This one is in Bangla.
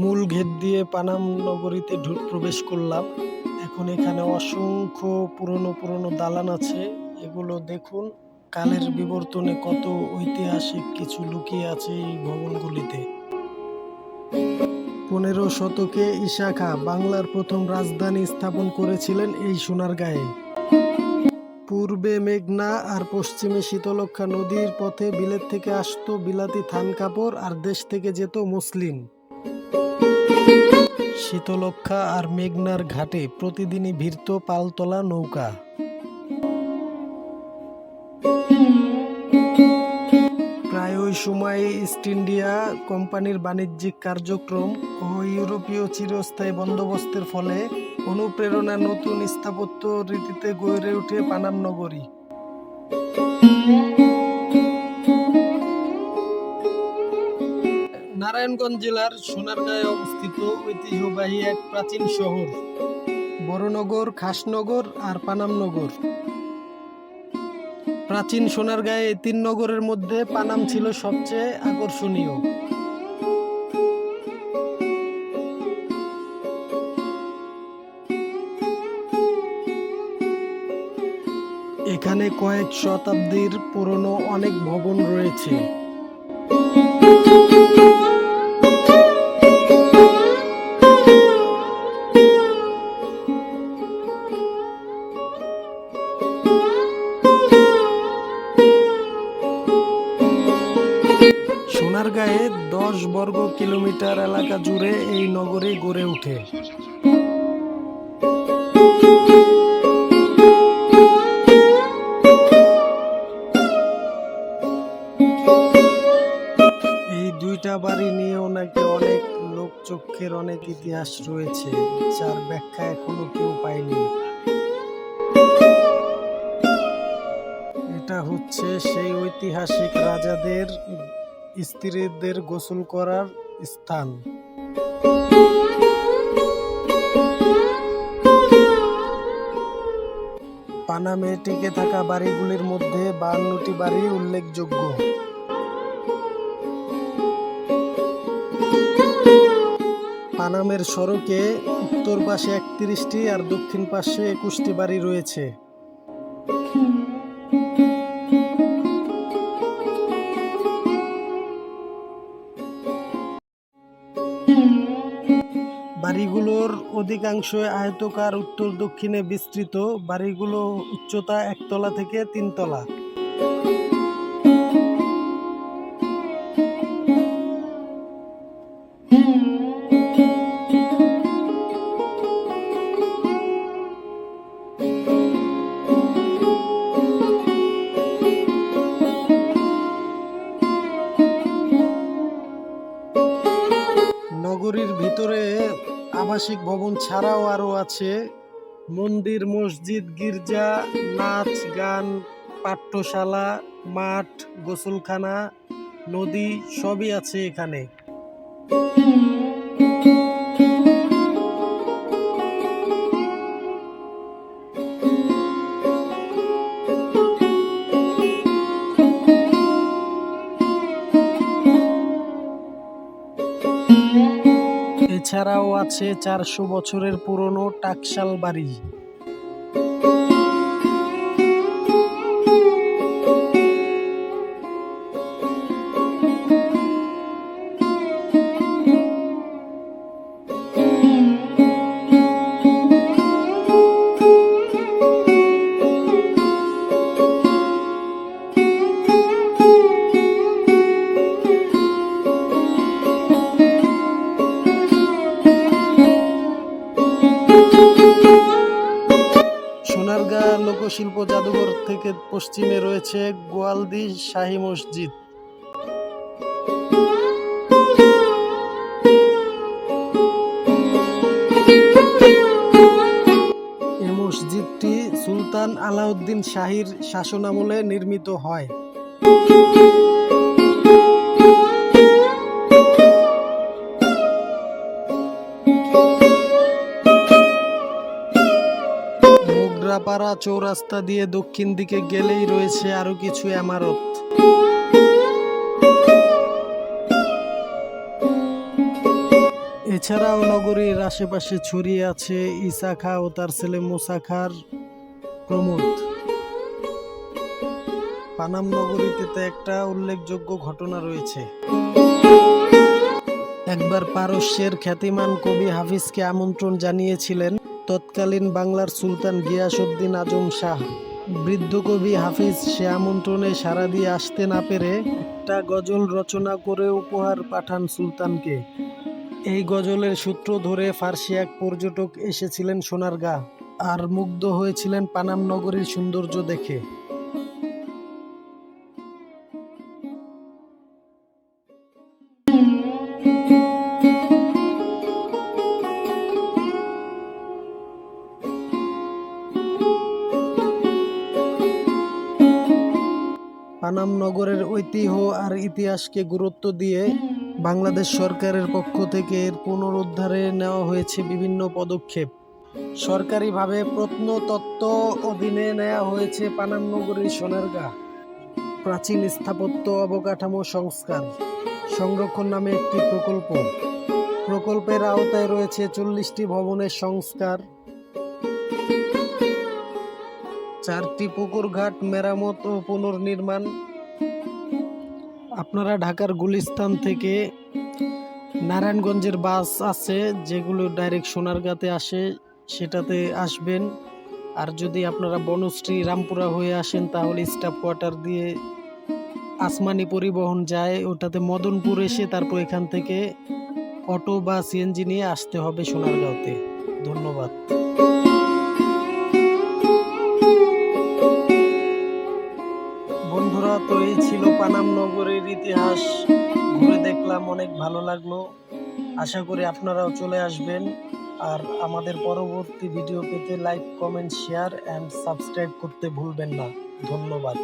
মূল গেট দিয়ে পানাম নগরীতে ঢুক প্রবেশ করলাম। এখন এখানে অসংখ্য পুরনো পুরনো দালান আছে। এগুলো দেখুন, কালের বিবর্তনে কত ঐতিহাসিক কিছু লুকিয়ে আছে এই ভবনগুলিতে। পনেরো শতকে ঈশা খা বাংলার প্রথম রাজধানী স্থাপন করেছিলেন এই সোনার সোনারগাঁয়ে। পূর্বে মেঘনা আর পশ্চিমে শীতলক্ষা নদীর পথে বিলেত থেকে আসত বিলাতি থান কাপড় আর দেশ থেকে যেত মুসলিম শীতলক্ষা আর মেঘনার ঘাটে প্রতিদিনই ভিড়ত পালতলা নৌকা। ওই সময়ে ইস্ট ইন্ডিয়া কোম্পানির বাণিজ্যিক কার্যক্রম ও ইউরোপীয় চিরস্থায়ী বন্দোবস্তের ফলে অনুপ্রেরণা নতুন স্থাপত্য রীতিতে গড়ে ওঠে পানাম নগরী। নারায়ণগঞ্জ জেলার সোনারগাঁয়ে অবস্থিত ঐতিহ্যবাহী এক প্রাচীন শহর, বড়নগর, খাসনগর আর পানামনগর। প্রাচীন সোনারগাঁয়ে এই তিন নগরের মধ্যে পানাম ছিল সবচেয়ে আকর্ষণীয়। এখানে কয়েক শতাব্দীর পুরনো অনেক ভবন রয়েছে। সোনারগাঁয়ে দশ বর্গ কিলোমিটার এলাকা জুড়ে এই নগরে গড়ে ওঠে। এই দুইটা বাড়ি নিয়েও নাকি অনেক লোকচক্ষের অনেক ইতিহাস রয়েছে, যার ব্যাখ্যা এখনও কেউ পায়নি। এটা হচ্ছে সেই ঐতিহাসিক রাজাদের স্ত্রীদের গোসল করার স্থান। পানামে টিকে থাকা বাড়িগুলির মধ্যে বান্নটি বাড়ি উল্লেখযোগ্য। পানামের সড়কে উত্তর পাশে একত্রিশটি আর দক্ষিণ পাশে একুশটি বাড়ি রয়েছে। অধিকাংশ আয়তকার উত্তর দক্ষিণে বিস্তৃত বাড়িগুলো উচ্চতা একতলা থেকে তিনতলা। আবাসিক ভবন ছাড়াও আরও আছে। মন্দির, মসজিদ, গির্জা, নাচ, গান, পাঠ্যশালা, মাঠ, গোসলখানা, নদী, সবই আছে এখানে। এছাড়াও আছে চারশো বছরের পুরনো টাকশাল বাড়ি। লোকশিল্প জাদুঘর থেকে পশ্চিমে রয়েছে গোয়ালদি শাহী মসজিদ। এই মসজিদটি সুলতান আলাউদ্দিন শাহীর শাসনামলে নির্মিত হয়। মুঘল চৌরাস্তা দিয়ে দক্ষিণ দিকে গেলেই রয়েছে আরও কিছু এমারত। এছাড়াও নগরীর আশেপাশে ছড়িয়ে আছে ইসা খা ও তার ছেলে মুসা খার প্রমোদ। পানাম নগরীতে তো একটা উল্লেখযোগ্য ঘটনা রয়েছে। একবার পারস্যের খ্যাতিমান কবি হাফিজকে আমন্ত্রণ জানিয়েছিলেন তৎকালীন বাংলার সুলতান গিয়াসউদ্দিন আজম শাহ। বৃদ্ধ কবি হাফিজ সে আমন্ত্রণে সাড়া দিয়ে আসতে না পেরে একটা গজল রচনা করে উপহার পাঠান সুলতানকে। এই গজলের সূত্র ধরে ফার্সি এক পর্যটক এসেছিলেন সোনারগাঁ আর মুগ্ধ হয়েছিলেন পানাম নগরীর সৌন্দর্য দেখে। পানাম নগরের ঐতিহ্য আর ইতিহাসকে গুরুত্ব দিয়ে বাংলাদেশ সরকারের পক্ষ থেকে এর পুনরুদ্ধারে নেওয়া হয়েছে বিভিন্ন পদক্ষেপ। সরকারিভাবে প্রত্নতত্ত্ব অধীনে নেওয়া হয়েছে পানাম নগরীর সোনারগাঁ। প্রাচীন স্থাপত্য অবকাঠামো সংস্কার। সংরক্ষণ নামে একটি প্রকল্প। প্রকল্পের আওতায় রয়েছে চল্লিশটি ভবনের সংস্কার। চারটি পুকুর, ঘাট, মেরামত ও পুনর্নির্মাণ। আপনারা ঢাকার গুলিস্তান থেকে নারায়ণগঞ্জের বাস আছে, যেগুলো ডাইরেক্ট সোনারগাঁতে আসে, সেটাতে আসবেন। আর যদি আপনারা বনশ্রী রামপুরা হয়ে আসেন, তাহলে স্টাফ কোয়ার্টার দিয়ে আসমানি পরিবহন যায়। ওটাতে মদনপুর এসে তারপর এখান থেকে অটো বা সিএনজি নিয়ে আসতে হবে সোনারগাঁওতে। ধন্যবাদ। তো এই ছিল পানাম নগরের ইতিহাস। ঘুরে দেখলাম, অনেক ভালো লাগল। আশা করি আপনারাও চলে আসবেন। আর আমাদের পরবর্তী ভিডিও পেতে like comment share and subscribe করতে ভুলবেন না। ধন্যবাদ।